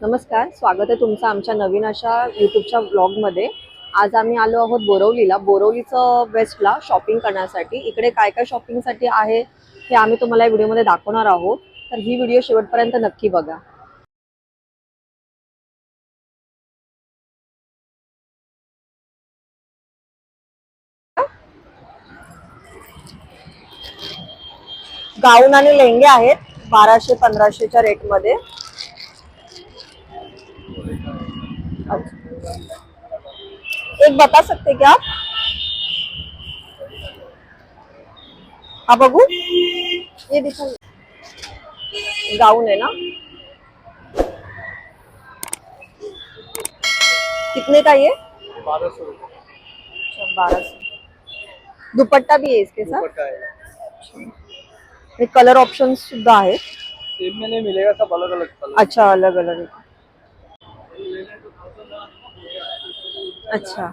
नमस्कार स्वागत आहे तुमचं आमच्या नवीन अशा यूट्यूबच्या ब्लॉगमध्ये आज आम्ही आलो आहोत बोरवलीला. बोरवलीचं वेस्टला शॉपिंग करण्यासाठी. इकडे काय काय शॉपिंगसाठी आहे हे आम्ही तुम्हाला या व्हिडिओमध्ये दाखवणार आहोत. तर ही व्हिडिओ शेवटपर्यंत नक्की बघा. गाऊन आणि लेंगे आहेत बाराशे पंधराशेच्या रेटमध्ये एक बता सकते क्या आप? हा बघू ये दिखा गाउन है ना? कितने का ये? बारह सौ अच्छा, बारह सौ। दुपट्टा भी है इसके साथ? है। कलर ऑप्शन सुद्धा आहेत सेम में नहीं मिलेगा सब अलग अलग कलर अच्छा अलग अलग अच्छा.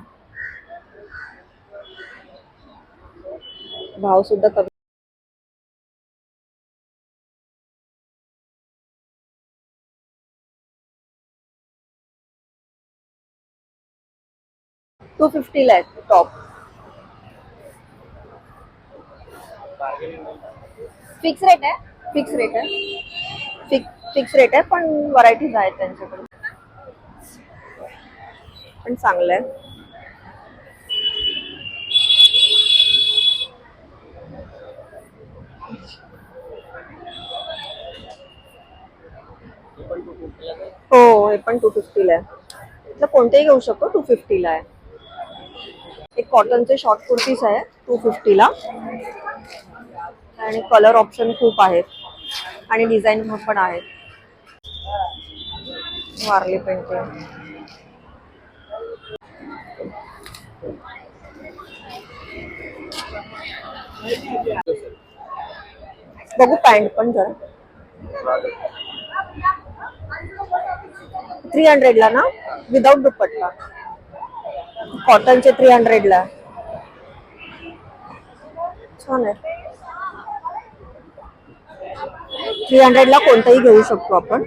भाव सुद्धा कमी. टू फिफ्टीला आहे टॉप फिक्स रेट आहे? फिक्स रेट आहे. फिक्स फिक्स रेट आहे पण व्हरायटीज आहेत त्यांच्याकडे. पण चांगलं आहे. हो हे पण टू फिफ्टीला आहे. इथलं कोणतेही घेऊ शकतो टू फिफ्टीला आहे. एक कॉटनचे शॉर्ट कुर्तीज आहे टू फिफ्टीला आणि कलर ऑप्शन खूप आहेत. आणि डिझाईन पण आहेत. वारली पेंटिंग बघू पॅन्ट पण जरा. थ्री हंड्रेडला ना? विदाउट दुपट्टा. कॉटनचे थ्री हंड्रेडला छान आहे. थ्री हंड्रेडला कोणताही घेऊ शकतो आपण.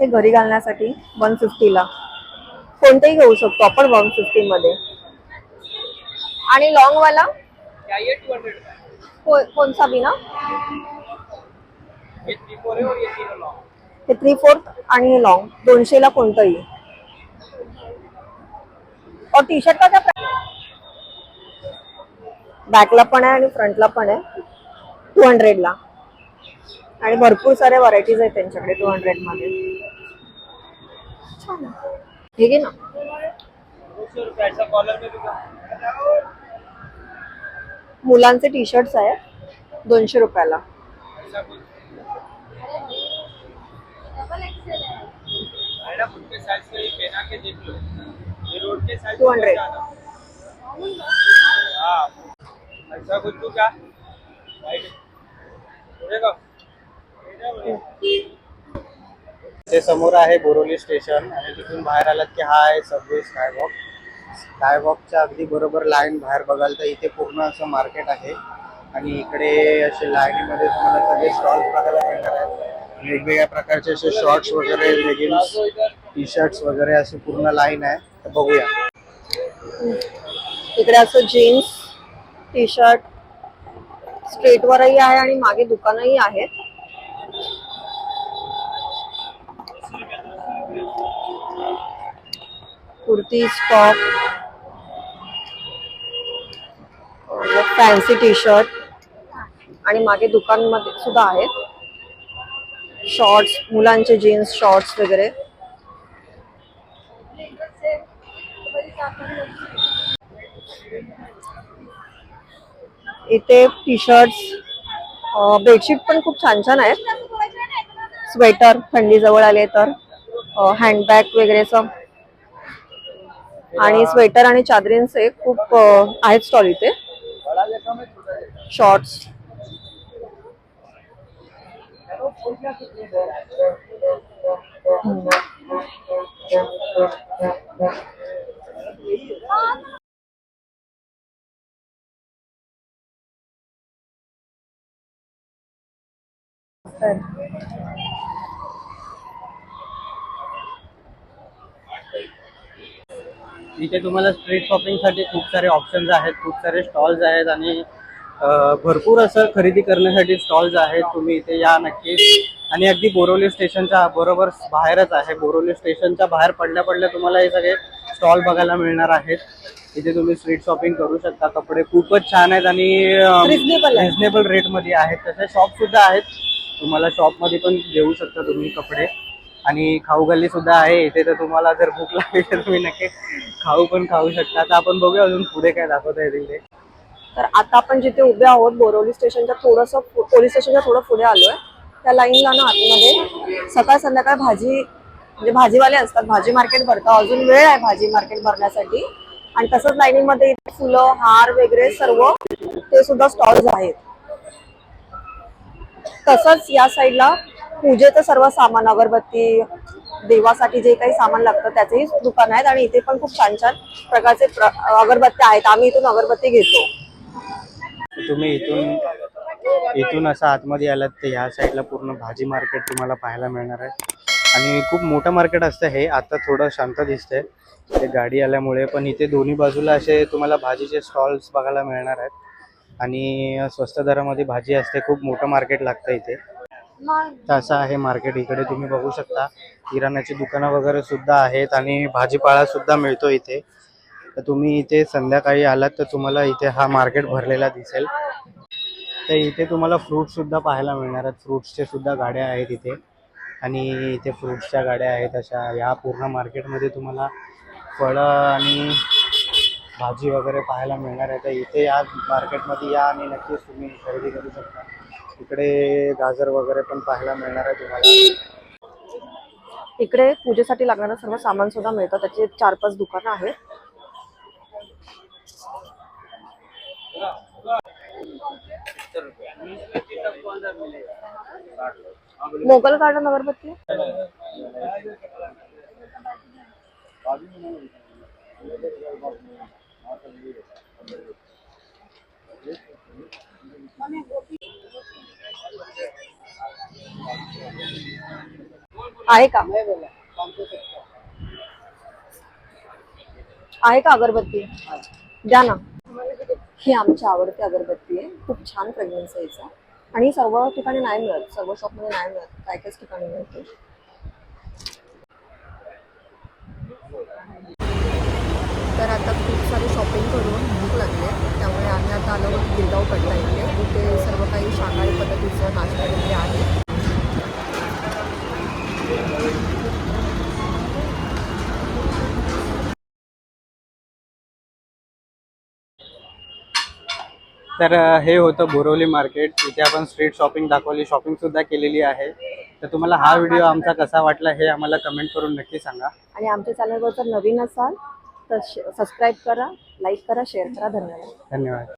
हे घरी घालण्यासाठी वन फिफ्टीला कोणतेही घेऊ शकतो आपण वन फिफ्टी मध्ये. आणि लॉंग वाला? कोणता ये कोणसा बी ना? थ्री हे थ्री फोर्थ आणि हे लॉंग दोनशेला कोणतंही. और टी शर्ट का बॅकला पण आहे आणि फ्रंटला पण आहे. टू हंड्रेडला आणि भरपूर साऱ्या व्हरायटीज आहेत त्यांच्याकडे टू हंड्रेडमध्ये. छान आहे. हे ना मुलांचे टी शर्ट्स आहेत दोनशे रुपयाला. ऐसा कुछ है ना खुद के साइज से ही पहना के देख लो ये रोड के साइज 200 हाँ ऐसा कुछ तो क्या राइट बोलेगा ते समोर आहे बोरोली स्टेशन आणि तिथून बाहेर आलात की हा आहे सबवे स्कायवॉक स्कायवॉकच्या अगदी बरोबर लाईन बाहेर बघाल तर इथे पूर्ण असं मार्केट आहे. आणि इकडे असे लाईनीमध्ये तुम्हाला सगळे स्टॉल बघायला मिळणार आहेत. वेगवेगळ्या प्रकारचे असे शॉर्ट्स वगैरे लेगिन्स टी शर्ट्स वगैरे अशी पूर्ण लाईन आहे. तर बघूया. इकडे असं जीन्स टी शर्ट स्ट्रीटवरही आहे आणि मागे दुकानही आहेत. Kurti top fancy T shirt आणि मागे दुकानमध्ये सुद्धा आहेत. शॉर्ट्स मुलांचे जीन्स शॉर्ट्स वगैरे. इथे टी शर्ट्स बेडशीट पण खूप छान छान आहेत. स्वेटर थंडी जवळ आले तर हँडबॅग वगैरेचं आणि स्वेटर आणि चादरींचे खूप आहेत स्टॉल इथे. शॉर्ट्स इथे तुम्हाला स्ट्रीट शॉपिंगसाठी खूप सारे ऑप्शन्स आहेत खूप सारे स्टॉल्स आहेत आणि भरपूर असं खरेदी करण्यासाठी स्टॉल्स आहेत. तुम्ही इथे या नक्कीच. आणि अगदी बोरोली स्टेशनच्या बरोबर बाहेरच आहे. बोरोली स्टेशनच्या बाहेर पडल्या पडल्या तुम्हाला हे सगळे स्टॉल बघायला मिळणार आहेत. इथे तुम्ही स्ट्रीट शॉपिंग करू शकता. कपडे खूपच छान आहेत आणि. रिझनेबल रेटमध्ये आहेत. तसे शॉप सुद्धा आहेत. तुम्हाला शॉपमध्ये पण घेऊ शकता तुम्ही कपडे. आणि खाऊ गल्ली सुद्धा आहे. इथे तर तुम्हाला जर भूक लागली तर तुम्ही नक्की खाऊ पण खाऊ शकता. तर आपण बघूया अजून पुढे काय दाखवता येतील ते तर आता आपण जिथे उभे आहोत बोरवली स्टेशनच्या थोडंसं पोलीस स्टेशनच्या थोडं पुढे आलोय. त्या लाईनला ना आतमध्ये सकाळ संध्याकाळ भाजी म्हणजे भाजीवाले असतात. भाजी मार्केट भरतं. अजून वेळ आहे भाजी मार्केट भरण्यासाठी. आणि तसंच लाईनीमध्ये इथे फुलं हार वगैरे सर्व ते सुद्धा स्टॉल्स आहेत. तसंच या साईडला पूजेचं सर्व सामान अगरबत्ती देवासाठी जे काही सामान लागतं त्याचेही दुकान आहेत आणि इथे पण खूप छान छान प्रकारचे प्र- अगरबत्त्या आहेत. आम्ही इथून अगरबत्ती घेतो. तुम्ही इथून इथून असं आतमध्ये आलात तर ह्या साईडला पूर्ण भाजी मार्केट तुम्हाला पाहायला मिळणार आहे. आणि खूप मोठं मार्केट असतं हे आता थोडं शांत दिसतंय. ते गाडी आल्यामुळे पण इथे दोन्ही बाजूला असे तुम्हाला भाजीचे स्टॉल्स बघायला मिळणार आहेत. आणि स्वस्त दरामध्ये भाजी असते खूप मोठं मार्केट लागतं इथे. तर असं आहे मार्केट. इकडे तुम्ही बघू शकता किराणाची दुकानं वगैरे सुद्धा आहेत आणि भाजीपाला सुद्धा मिळतो इथे. तर तुम्ही इथे संध्याकाळी आलात तर तुम्हाला इथे हा मार्केट भरलेला दिसेल. तर इथे तुम्हाला फ्रूट सुद्धा पाहायला मिळणार आहेत. फ्रुट्सच्या सुद्धा गाड्या आहेत इथे. आणि इथे फ्रुट्सच्या गाड्या आहेत अशा. या पूर्ण मार्केटमध्ये तुम्हाला फळं आणि भाजी वगैरे पाहायला मिळणार आहे. तर इथे या मार्केटमध्ये या आणि नक्कीच तुम्ही खरेदी करू शकता. इकडे गाजर वगैरे पण पाहायला मिळणार आहे तुम्हाला. इकडे पूजेसाठी लागणारं सर्व सामान सुद्धा मिळतं. त्याचे चार पाच दुकानं आहेत. मोगल गार्डन अगरबत्ती? आहे का? आहे का अगरबत्ती? द्या ना. ही आमची आवडती अगरबत्ती आहे. खूप छान फ्रेग्रन्स आहे याचा आणि सर्व ठिकाणी नाही मिळत. सर्व शॉपमध्ये नाही मिळत. काय काय ठिकाणी मिळते. तर आता खूप सारी शॉपिंग करून भूक लागली त्यामुळे आम्ही आता आलो गिरगाव पडला इथे. तिथे सर्व काही शाकाहारी पद्धतीचं नाश्ता तर हे होतं बोरवली मार्केट. इथे आपण स्ट्रीट शॉपिंग दाखवली. शॉपिंग सुद्धा केलेली आहे. तर तुम्हाला हा व्हिडिओ आमचा कसा वाटला हे आम्हाला कमेंट करून नक्की सांगा. आणि आमच्या चॅनलवर जर नवीन असाल तर सबस्क्राईब करा लाईक करा शेअर करा. धन्यवाद. धन्यवाद.